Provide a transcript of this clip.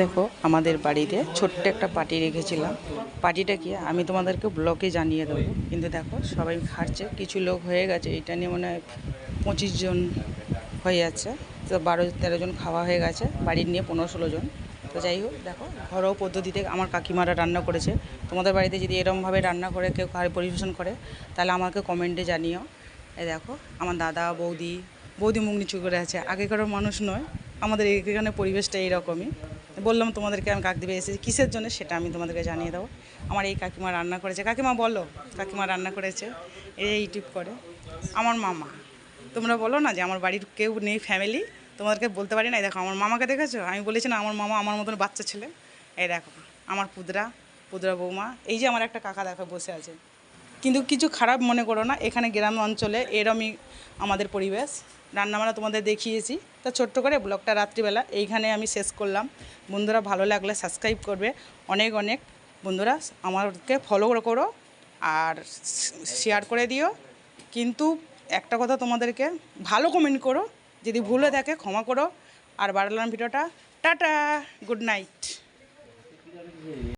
দেখো, আমাদের বাড়িতে ছোট্ট একটা পার্টি রেখেছিলাম। পার্টিটা কি? আমি তোমাদেরকে ব্লগে জানিয়ে দেবো। কিন্তু দেখো, সবাই খাচ্ছে, কিছু লোক হয়ে গেছে। এটা নিয়ে মনে হয় জন হয়ে যাচ্ছে। তো বারো, তেরো জন খাওয়া হয়ে গেছে, বাড়ির নিয়ে পনেরো, ষোলো জন। তো যাই হোক, দেখো, ঘরোয়া পদ্ধতিতে আমার কাকিমারা রান্না করেছে। তোমাদের বাড়িতে যদি এরমভাবে রান্না করে, কেউ পরিবেশন করে, তাহলে আমাকে কমেন্টে জানিও। এ দেখো, আমার দাদা, বৌদি বৌদি মুখ নিচু করে আছে। আগেকার মানুষ নয় আমাদের এখানে পরিবেশটা এইরকমই। বললাম, তোমাদেরকে আমি কাকদ্বীপে এসেছি। কিসের জন্য? সেটা আমি তোমাদেরকে জানিয়ে দেবো। আমার এই কাকিমা রান্না করেছে। কাকিমা, বলো, কাকিমা রান্না করেছে। এই ইউটিউব করে। আমার মামা। তোমরা বলো না যে আমার বাড়ির কেউ নেই ফ্যামিলি তোমাদেরকে বলতে পারি না। এই দেখো, আমার মামাকে দেখেছ? আমি বলেছি না, আমার মামা আমার মতন বাচ্চা ছেলে। এই দেখো, আমার পুদরা পুদরা বৌমা। এই যে আমার একটা কাকা দেখো বসে আছে। কিন্তু কিছু খারাপ মনে করো না, এখানে গ্রাম অঞ্চলে এরমই আমাদের পরিবেশ। রান্নাবান্না তোমাদের দেখিয়েছি। তা ছোট্ট করে ব্লগটা রাত্রিবেলা, এইখানে আমি শেষ করলাম। বন্ধুরা ভালো লাগলে সাবস্ক্রাইব করবে। অনেক অনেক বন্ধুরা আমাকে ফলো করো আর শেয়ার করে দিও। কিন্তু একটা কথা তোমাদেরকে, ভালো কমেন্ট করো, যদি ভুলে থাকে ক্ষমা করো। আর বাড়ালাম ভিডিওটা। Tata good night